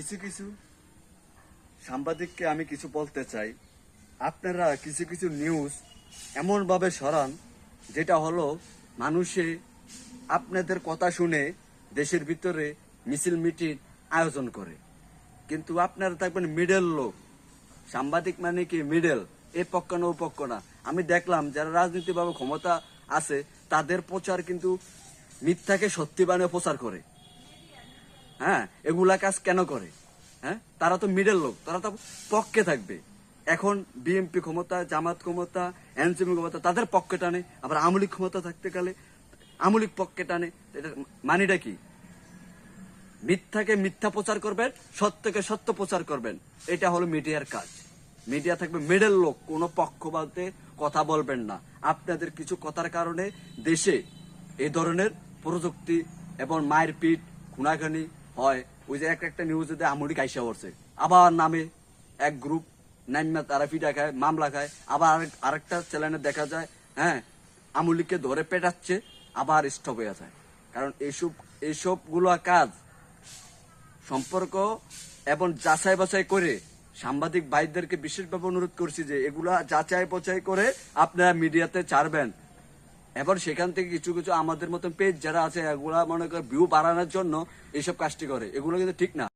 কিছু কিছু সাংবাদিককে আমি কিছু বলতে চাই। আপনারা কিছু কিছু নিউজ এমনভাবে সরান যেটা হলো মানুষে আপনাদের কথা শুনে দেশের ভিতরে মিছিল মিটিং আয়োজন করে। কিন্তু আপনারা থাকবেন মিডল লোক। সাংবাদিক মানে কি মিডল এ পক্ষ না ও পক্ষ না। আমি দেখলাম যারা রাজনীতিভাবে ক্ষমতা আছে, তাদের প্রচার কিন্তু মিথ্যাকে সত্যি বানিয়ে প্রচার করে। হ্যাঁ এগুলা কাজ কেন করে? হ্যাঁ তারা তো মিডল লোক, তারা তো পক্ষে থাকবে। এখন বিএনপি ক্ষমতা, জামাত ক্ষমতা এনসিপি ক্ষমতা, তাদের পক্ষে টানে, আবার আমলিক ক্ষমতা থাকতে গেলে আমলিক পক্ষে টানে, এটা মানিটা কি? মিথ্যাকে মিথ্যা প্রচার করবেন, সত্যকে সত্য প্রচার করবেন, এটা হলো মিডিয়ার কাজ। মিডিয়া থাকবে মিডল লোক, কোনো পক্ষপাতে কথা বলবেন না। আপনাদের কিছু কথার কারণে দেশে এই ধরনের প্রযুক্তি এবং মায়ের পিঠ খুনাখানি হয়, ওই যে এক একটা নিউজে আমুলি কাইসা পড়ছে। আবার নামে এক গ্রুপ নাইমা তারা পিঠা খায়, মামলা খায়, আবার আরেক- আরেকটা চ্যানেলে দেখা যায় হ্যাঁ আমুলিকে ধরে পেটাচ্ছে, আবার স্টপ হয়ে যায়। কারণ এইসব এইসবগুলো কাজ সম্পর্ক এবং যাচাই বাছাই করে সাংবাদিক ভাইদেরকে বিশেষভাবে অনুরোধ করছি যে এগুলা যাচাই বাছাই করে আপনারা মিডিয়াতে ছাড়বেন। এবার সেখান থেকে কিছু কিছু আমাদের মতন পেজ যারা আছে, এগুলা মনে কর ভিউ বাড়ানোর জন্য এইসব কাজটি করে। এগুলো কিন্তু ঠিক না।